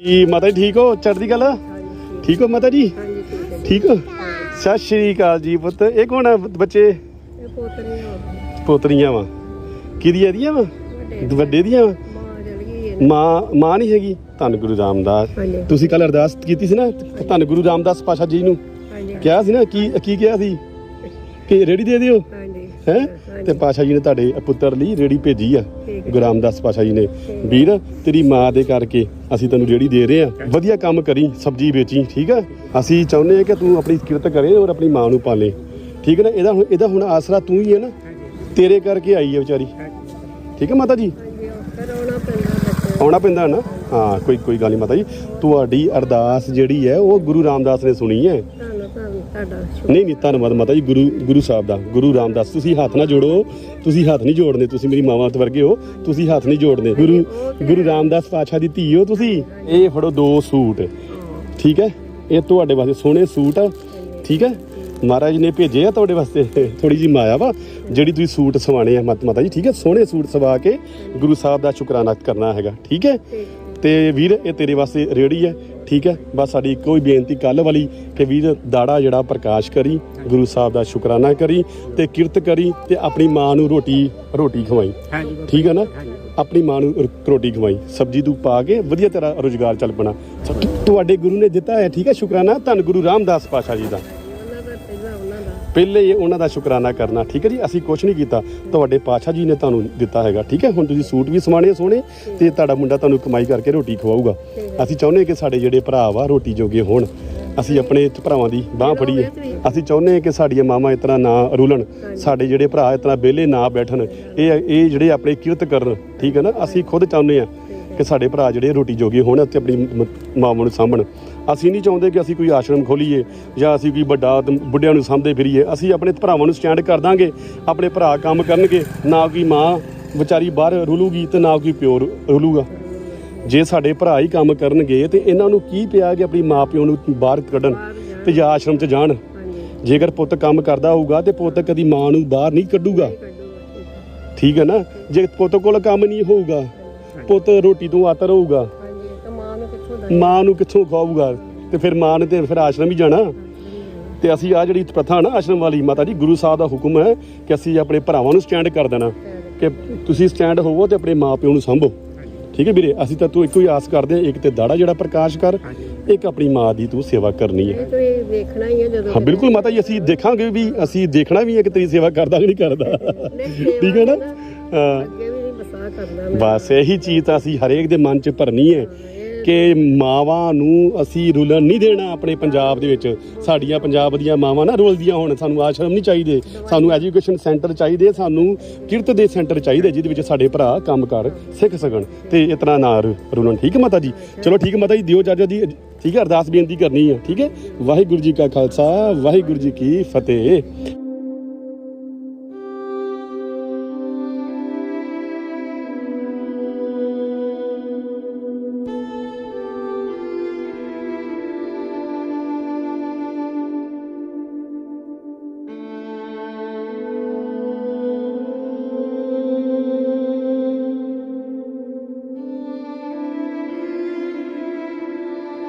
ਜੀ ਮਾਤਾ ਜੀ ਠੀਕ ਹੋ? ਚੜ੍ਹਦੀ ਕਲਾ? ਠੀਕ ਹੋ ਮਾਤਾ ਜੀ? ਠੀਕ ਹੈ ਸਤਿ ਸ਼੍ਰੀ ਅਕਾਲ ਜੀ ਪੁੱਤ। ਇਹ ਕੌਣ ਆ ਬੱਚੇ? ਪੋਤਰੀਆਂ ਪੋਤਰੀਆਂ ਵਾ। ਕਿਹਦੀ ਇਹਦੀਆਂ ਵਾ? ਵੱਡੇ ਦੀਆਂ ਵਾ? ਮਾਂ ਮਾਂ ਨਹੀਂ ਹੈਗੀ? ਧੰਨ ਗੁਰੂ ਰਾਮਦਾਸ। ਤੁਸੀਂ ਕੱਲ ਅਰਦਾਸ ਕੀਤੀ ਸੀ ਨਾ ਧੰਨ ਗੁਰੂ ਰਾਮਦਾਸ ਪਾਸ਼ਾ ਜੀ ਨੂੰ। ਕਿਹਾ ਸੀ ਨਾ ਕੀ ਕੀ ਕਿਹਾ ਸੀ? ਕਿ ਰੇੜੀ ਦੇ ਦਿਓ? ਹੈ? ਤੇ ਪਾਸ਼ਾ ਜੀ ਨੇ ਤੁਹਾਡੇ ਪੁੱਤਰ ਲਈ ਰੇੜੀ ਭੇਜੀ ਆ। ਠੀਕ ਹੈ। ਗੁਰੂ ਰਾਮਦਾਸ ਪਾਸ਼ਾ ਜੀ ਨੇ। ਵੀਰ ਤੇਰੀ ਮਾਂ ਦੇ ਕਰਕੇ ਅਸੀਂ ਤੈਨੂੰ ਰੇੜੀ ਦੇ ਰਹੇ ਆ। ਵਧੀਆ ਕੰਮ ਕਰੀ ਸਬਜ਼ੀ ਵੇਚੀ ਠੀਕ ਆ? ਅਸੀਂ ਚਾਹੁੰਦੇ ਆ ਕਿ ਤੂੰ ਆਪਣੀ ਕਿਰਤ ਕਰੇ ਔਰ ਆਪਣੀ ਮਾਂ ਨੂੰ ਪਾਲੇ। ਠੀਕ ਹੈ ਨਾ? ਇਹਦਾ ਹੁਣ ਇਹਦਾ ਹੁਣ ਆਸਰਾ ਤੂੰ ਹੀ ਹੈ ਨਾ। ਤੇਰੇ ਕਰਕੇ ਆਈ ਹੈ ਵਿਚਾਰੀ। ਠੀਕ ਹੈ ਮਾਤਾ ਜੀ? ਆਉਣਾ ਪੈਂਦਾ ਨਾ? ਹਾਂ ਕੋਈ ਕੋਈ ਗੱਲ ਨਹੀਂ ਮਾਤਾ ਜੀ। ਤੁਹਾਡੀ ਅਰਦਾਸ ਜਿਹੜੀ ਹੈ ਉਹ ਗੁਰੂ ਰਾਮਦਾਸ ਨੇ ਸੁਣੀ ਹੈ। ਤੁਹਾਡਾ ਸ਼ੁਕਰ। ਨਹੀਂ ਨਹੀਂ ਧੰਨਵਾਦ ਮਾਤਾ ਜੀ ਗੁਰੂ ਗੁਰੂ ਸਾਹਿਬ ਦਾ ਗੁਰੂ ਰਾਮਦਾਸ। ਤੁਸੀਂ ਹੱਥ ਨਾ ਜੋੜੋ ਤੁਸੀਂ ਹੱਥ ਨਹੀਂ ਜੋੜਨੇ ਤੁਸੀਂ ਮੇਰੀ ਮਾਵਾਂ ਵਰਗੇ ਹੋ ਤੁਸੀਂ ਹੱਥ ਨਹੀਂ ਜੋੜਨੇ। ਗੁਰੂ ਗੁਰੂ ਰਾਮਦਾਸ ਪਾਤਸ਼ਾਹ ਦੀ ਧੀ ਹੋ ਤੁਸੀਂ। ਇਹ ਫੜੋ ਦੋ ਸੂਟ ਠੀਕ ਹੈ? ਇਹ ਤੁਹਾਡੇ ਵਾਸਤੇ ਸੋਹਣੇ ਸੂਟ ਆ ਠੀਕ ਹੈ? ਮਹਾਰਾਜ ਨੇ ਭੇਜੇ ਆ ਤੁਹਾਡੇ ਵਾਸਤੇ ਥੋੜੀ ਜੀ ਮਾਇਆ ਵਾ ਜਿਹੜੀ ਤੁਸੀਂ ਸੂਟ ਸਵਾਣੇ ਆ ਮਤ ਮਾਤਾ ਜੀ ਠੀਕ ਹੈ? ਸੋਹਣੇ ਸੂਟ ਸਵਾ ਕੇ ਗੁਰੂ ਸਾਹਿਬ ਦਾ ਸ਼ੁਕਰਾਨਾ ਕਰਨਾ ਹੈਗਾ ਠੀਕ ਹੈ? ਤੇ ਵੀਰ ਇਹ ਤੇਰੇ ਵਾਸਤੇ ਰੇੜੀ ਹੈ ਠੀਕ ਹੈ? ਬਸ ਸਾਡੀ ਇੱਕੋ ਹੀ ਬੇਨਤੀ ਕੱਲ ਵਾਲੀ ਕਿ ਵੀਰ ਦਾੜਾ ਜਿਹੜਾ ਪ੍ਰਕਾਸ਼ ਕਰੀ ਗੁਰੂ ਸਾਹਿਬ ਦਾ ਸ਼ੁਕਰਾਨਾ ਕਰੀ ਤੇ ਕਿਰਤ ਕਰੀ ਤੇ ਆਪਣੀ ਮਾਂ ਨੂੰ ਰੋਟੀ ਰੋਟੀ ਖਵਾਈ। ਠੀਕ ਹੈ ਨਾ? ਆਪਣੀ ਮਾਂ ਨੂੰ ਰ- ਰੋਟੀ ਖਵਾਈ। ਸਬਜੀ ਤੂੰ ਪਾ ਕੇ ਵਧੀਆ ਤੇਰਾ ਰੋਜ਼ਗਾਰ ਚੱਲ ਪਣਾ। ਤੁਹਾਡੇ ਗੁਰੂ ਨੇ ਦਿੱਤਾ ਹੈ ਠੀਕ ਹੈ? ਸ਼ੁਕਰਾਨਾ। ਧੰਨ ਗੁਰੂ ਰਾਮਦਾਸ ਪਾਸ਼ਾ ਜੀ ਦਾ ਦਾ ਦਾ। ਪਹਿਲੇ ਹੀ ਉਹਨਾਂ ਦਾ ਸ਼ੁਕਰਾਨਾ ਕਰਨਾ। ਠੀਕ ਹੈ ਜੀ? ਅਸੀਂ ਕੁਝ ਨਹੀਂ ਕੀਤਾ। ਤੁਹਾਡੇ ਪਾਸ਼ਾ ਜੀ ਨੇ ਤੁਹਾਨੂੰ ਦਿੱਤਾ ਹੈਗਾ। ਠੀਕ ਹੈ? ਹੁਣ ਤੁਸੀਂ ਸੂਟ ਵੀ ਸਵਾਣੇ ਆ ਸੋਹਣੇ ਤੇ ਤੁਹਾਡਾ ਮੁੰਡਾ ਤੁਹਾਨੂੰ ਕਮਾਈ ਕਰਕੇ ਰੋਟੀ ਖਵਾਊਗਾ। ਅਸੀਂ ਚਾਹੁੰਦੇ ਹਾਂ ਕਿ ਸਾਡੇ ਜਿਹੜੇ ਭਰਾ ਵਾ ਰੋਟੀ ਜੋਗੇ ਹੋਣ। ਅਸੀਂ ਆਪਣੇ ਭਰਾਵਾਂ ਦੀ ਬਾਹ ਫੜੀਏ। ਅਸੀਂ ਚਾਹੁੰਦੇ ਹਾਂ ਕਿ ਸਾਡੀਆਂ ਮਾਵਾਂ ਇਸ ਤਰ੍ਹਾਂ ਨਾ ਰੁਲਣ। ਸਾਡੇ ਜਿਹੜੇ ਭਰਾ ਇਸ ਤਰ੍ਹਾਂ ਵਿਹਲੇ ਨਾ ਬੈਠਣ। ਇਹ ਇਹ ਜਿਹੜੇ ਆਪਣੇ ਕਿਰਤ ਕਰਨ। ਠੀਕ ਹੈ ਨਾ? ਅਸੀਂ ਖੁਦ ਚਾਹੁੰਦੇ ਹਾਂ ਕਿ ਸਾਡੇ ਭਰਾ ਜਿਹੜੇ ਰੋਟੀ ਜੋਗੇ ਹੋਣ ਤੇ ਆਪਣੀ ਮਾਵਾਂ ਨੂੰ ਸਾਂਭਣ। ਅਸੀਂ ਨਹੀਂ ਚਾਹੁੰਦੇ ਕਿ ਅਸੀਂ ਕੋਈ ਆਸ਼ਰਮ ਖੋਲੀਏ ਜਾਂ ਅਸੀਂ ਕੋਈ ਵੱਡਾ ਬੁੱਢਿਆਂ ਨੂੰ ਸਾਂਭਦੇ ਫਿਰੀਏ। ਅਸੀਂ ਆਪਣੇ ਭਰਾਵਾਂ ਨੂੰ ਸਟੈਂਡ ਕਰ ਦਾਂਗੇ ਆਪਣੇ ਭਰਾ ਕੰਮ ਕਰਨਗੇ ਨਾ ਕੋਈ ਮਾਂ ਵਿਚਾਰੀ ਬਾਹਰ ਰੁਲੂਗੀ ਤੇ ਨਾ ਕੋਈ ਪਿਓ ਰੁਲੂਗਾ। ਜੇ ਸਾਡੇ ਭਰਾ ਹੀ ਕੰਮ ਕਰਨਗੇ ਤੇ ਇਹਨਾਂ ਨੂੰ ਕੀ ਪਿਆ ਕਿ ਆਪਣੀ ਮਾਂ ਪਿਓ ਨੂੰ ਬਾਹਰ ਕੱਢਣ ਤੇ ਜਾਂ ਆਸ਼ਰਮ 'ਚ ਜਾਣ? ਜੇਕਰ ਪੁੱਤ ਕੰਮ ਕਰਦਾ ਹੋਊਗਾ ਤੇ ਪੁੱਤ ਕਦੀ ਮਾਂ ਨੂੰ ਬਾਹਰ ਨਹੀਂ ਕੱਢੂਗਾ। ਠੀਕ ਹੈ ਨਾ? ਜੇ ਪੁੱਤ ਕੋਲ ਕੰਮ ਨਹੀਂ ਹੋਊਗਾ ਪੁੱਤ ਰੋਟੀ ਤੋਂ ਆਤਰ ਹੋਊਗਾ ਹਾਂਜੀ ਤਾਂ ਮਾਂ ਨੂੰ ਕਿੱਥੋਂ ਮਾਂ ਨੂੰ ਕਿੱਥੋਂ ਖਵਾਊਗਾ? ਤੇ ਫਿਰ ਮਾਂ ਨੇ ਤੇ ਫਿਰ ਆਸ਼ਰਮ ਹੀ ਜਾਣਾ। ਤੇ ਅਸੀਂ ਆ ਜਿਹੜੀ ਪ੍ਰਥਾ ਨਾ ਆਸ਼ਰਮ ਵਾਲੀ ਮਾਤਾ ਜੀ ਗੁਰੂ ਸਾਹਿਬ ਦਾ ਹੁਕਮ ਹੈ ਕਿ ਅਸੀਂ ਆਪਣੇ ਭਰਾਵਾਂ ਨੂੰ ਸਟੈਂਡ ਕਰ ਦੇਣਾ। ਕਿ ਤੁਸੀਂ ਸਟੈਂਡ ਹੋਵੋ ਤੇ ਆਪਣੇ ਮਾਪਿਓ ਨੂੰ ਸੰਭੋ। ਠੀਕ ਹੈ ਵੀਰੇ? ਅਸੀਂ ਤਾਂ ਤੂੰ ਇੱਕੋ ਹੀ ਆਸ ਕਰਦੇ ਹਾਂ ਇੱਕ ਤੇ ਦਾੜਾ ਜਿਹੜਾ ਪ੍ਰਕਾਸ਼ ਕਰ ਇੱਕ ਆਪਣੀ ਮਾਂ ਦੀ ਤੂੰ ਸੇਵਾ ਕਰਨੀ ਹੈ। ਇਹ ਤਾਂ ਇਹ ਦੇਖਣਾ ਹੀ ਹੈ ਜਦੋਂ ਹਾਂ ਬਿਲਕੁਲ ਮਾਤਾ ਜੀ ਅਸੀਂ ਦੇਖਾਂਗੇ ਵੀ ਅਸੀਂ ਦੇਖਣਾ ਵੀ ਹੈ ਕਿ ਤੇਰੀ ਸੇਵਾ ਕਰਦਾ ਕਿ ਨਹੀਂ ਕਰਦਾ। ਠੀਕ ਹੈ ਨਾ? ਹਾਂ। ਕਰਨਾ ਮੈਂ। ਬਸ ਇਹੀ ਚੀਜ਼ ਤਾਂ ਅਸੀਂ ਹਰੇਕ ਦੇ ਮਨ 'ਚ ਭਰਨੀ ਹੈ ਕਿ ਮਾਵਾਂ ਨੂੰ ਅਸੀਂ ਰੁਲਣ ਨਹੀਂ ਦੇਣਾ ਆਪਣੇ ਪੰਜਾਬ ਦੇ ਵਿੱਚ। ਸਾਡੀਆਂ ਪੰਜਾਬ ਦੀਆਂ ਮਾਵਾਂ ਨਾ ਰੁਲਦੀਆਂ ਹੋਣ ਸਾਨੂੰ ਆਸ਼ਰਮ ਨਹੀਂ ਚਾਹੀਦੇ। ਸਾਨੂੰ ਐਜੂਕੇਸ਼ਨ ਸੈਂਟਰ ਚਾਹੀਦੇ ਸਾਨੂੰ ਕਿਰਤ ਦੇ ਸੈਂਟਰ ਚਾਹੀਦੇ ਜਿਹਦੇ ਵਿੱਚ ਸਾਡੇ ਭਰਾ ਕੰਮ ਕਰ ਸਿੱਖ ਸਕਣ। ਤੇ ਤਰ੍ਹਾਂ ਨਾ ਰੂ- ਰੁਲਣ। ਠੀਕ ਹੈ ਮਾਤਾ ਜੀ? ਚਲੋ ਠੀਕ ਹੈ ਮਾਤਾ ਜੀ ਦਿਓ ਜਾਜਾ ਜੀ। ਠੀਕ ਹੈ ਅਰਦਾਸ ਬੇਨਤੀ ਕਰਨੀ ਹੈ। ਠੀਕ ਹੈ? ਵਾਹਿਗੁਰੂ ਜੀ ਕਾ ਖਾਲਸਾ ਵਾਹਿਗੁਰੂ ਜੀ ਕੀ ਫਤਿਹ।